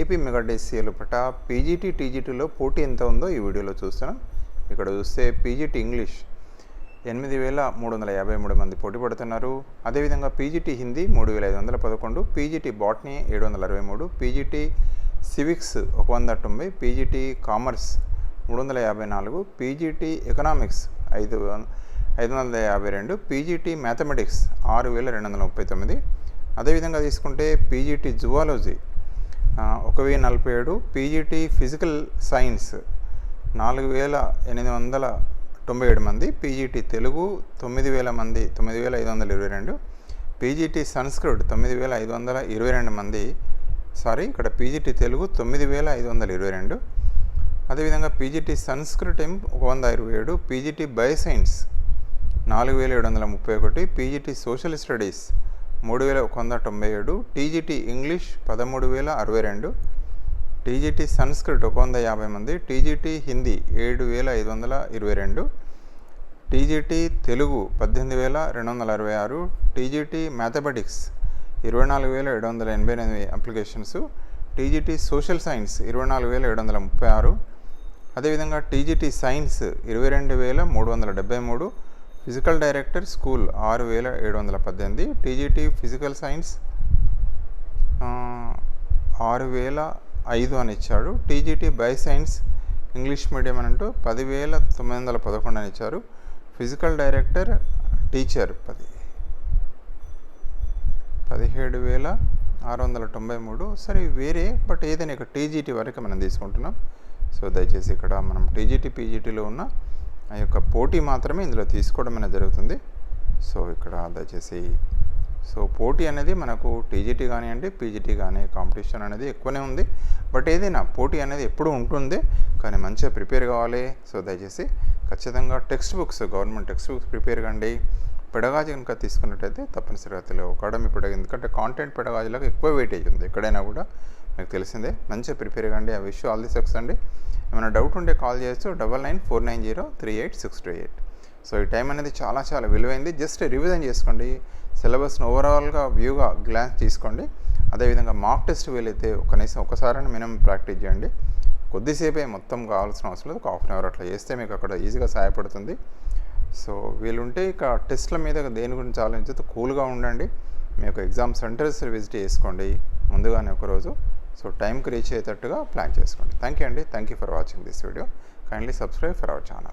AP mega DCA పట PGT టీజీటీలో పోటీ ఎంత ఉందో ఈ వీడియోలో చూస్తున్నాం. ఇక్కడ చూస్తే పీజీటీ ఇంగ్లీష్ ఎనిమిది వేల మూడు వందల యాభై మూడు మంది పోటీ పడుతున్నారు. అదేవిధంగా పీజీటీ హిందీ మూడు వేల ఐదు వందల పదకొండు పీజీటీ బాటనీ ఏడు వందల అరవై మూడు పీజీటీ సివిక్స్ ఒక వంద తొంభై పీజీటీ కామర్స్ మూడు వందల యాభై నాలుగు పీజీటీ ఎకనామిక్స్ ఐదు ఐదు వందల యాభై రెండు పీజీటీ మ్యాథమెటిక్స్ ఆరు వేల రెండు వందల ముప్పై తొమ్మిది. అదేవిధంగా తీసుకుంటే పీజీటీ జువాలజీ ఒక వెయ్యి నలభై ఏడు పీజీటీ ఫిజికల్ సైన్స్ నాలుగు వేల ఎనిమిది వందల తొంభై ఏడు మంది పీజీటీ తెలుగు తొమ్మిది వేల మంది తొమ్మిది వేల ఐదు వందల ఇరవై రెండు పీజీటీ సంస్కృత్ తొమ్మిది వేల ఐదు వందల ఇరవై రెండు మంది సారీ ఇక్కడ పీజీటీ తెలుగు తొమ్మిది వేల ఐదు వందల ఇరవై రెండు అదేవిధంగా పీజీటీ సంస్కృత్ ఏం ఒక వంద ఇరవై ఏడు పీజీటీ బయోసైన్స్ నాలుగు వేల ఏడు వందల ముప్పై ఒకటి పీజీటీ సోషల్ స్టడీస్ మూడు వేల ఒక వంద తొంభై ఏడు టీజీటీ ఇంగ్లీష్ పదమూడు వేల అరవై రెండు టీజీటీ సంస్కృత్ ఒక వంద యాభై మంది టీజీటీ హిందీ ఏడు వేల ఐదు వందల ఇరవై రెండు టీజీటీ తెలుగు పద్దెనిమిది వేల రెండు వందల అరవై ఆరు టీజీటీ మ్యాథమెటిక్స్ ఇరవై నాలుగు వేల ఏడు వందల ఎనభై ఎనిమిది అప్లికేషన్స్ టీజీటీ సోషల్ సైన్స్ ఇరవై నాలుగు వేల ఏడు వందల ముప్పై ఆరు అదేవిధంగా టీజీటీ సైన్స్ ఇరవై రెండు వేల మూడు వందల డెబ్బై మూడు ఫిజికల్ డైరెక్టర్ స్కూల్ ఆరు వేల ఏడు వందల పద్దెనిమిది టీజీటీ ఫిజికల్ సైన్స్ ఆరు వేల ఐదు అని ఇచ్చాడు. TGT by science English medium అని అంటూ పదివేల తొమ్మిది వందల పదకొండు అని ఇచ్చారు. ఫిజికల్ డైరెక్టర్ టీచర్ పది పదిహేడు వేల ఆరు వందల తొంభై మూడు. సరే వేరే బట్ ఏదైనా ఇక టీజీటీ వరకు మనం తీసుకుంటున్నాం. సో దయచేసి ఇక్కడ మనం టీజీటీ పీజీటీలో ఉన్న ఆ యొక్క పోటీ మాత్రమే ఇందులో తీసుకోవడం అనేది జరుగుతుంది. సో ఇక్కడ దయచేసి సో పోటీ అనేది మనకు టీజీటీ కానివ్వండి పీజీటీ కానీ కాంపిటీషన్ అనేది ఎక్కువనే ఉంది. బట్ ఏదైనా పోటీ అనేది ఎప్పుడూ ఉంటుంది. కానీ మంచిగా ప్రిపేర్ కావాలి. సో దయచేసి ఖచ్చితంగా text books government text books prepare కండి. పెడగాజీ కనుక తీసుకున్నట్టయితే తప్పనిసరిగా తెలుగు అకాడమీ పెడగా ఎందుకంటే కాంటెంట్ పెడగాజీలకు ఎక్కువ వెయిటేజ్ ఉంది. ఎక్కడైనా కూడా మీకు తెలిసిందే. మంచిగా ప్రిపేర్ కండి ఆ విష్యూ ఆల్ ది సక్సెస్ అండి. ఏమైనా డౌట్ ఉంటే కాల్ చేయొచ్చు. Double nine four nine zero three eight six two eight. So ఈ టైం అనేది చాలా చాలా విలువైంది. జస్ట్ రివిజన్ చేసుకోండి. సిలబస్ను ఓవరాల్గా వ్యూగా గ్లాన్స్ తీసుకోండి. అదేవిధంగా మాక్ టెస్ట్ వీలైతే కనీసం ఒకసారి మినిమం ప్రాక్టీస్ చేయండి. కొద్దిసేపే మొత్తం కావాల్సిన అవసరం లేదు. ఒక హాఫ్ అన్ అవర్ అట్లా చేస్తే మీకు అక్కడ ఈజీగా సహాయపడుతుంది. సో వీలుంటే ఇక టెస్ట్ల మీద దేని గురించి ఆలోచించితే కూల్గా ఉండండి. మీ యొక్క ఎగ్జామ్ సెంటర్స్ విజిట్ చేసుకోండి. ముందుగానే ఒకరోజు సో టైంకి రీచ్ అయ్యేటట్టుగా ప్లాన్ చేసుకోండి. థ్యాంక్ యూ అండి. Thank you for watching this video. Kindly subscribe for our channel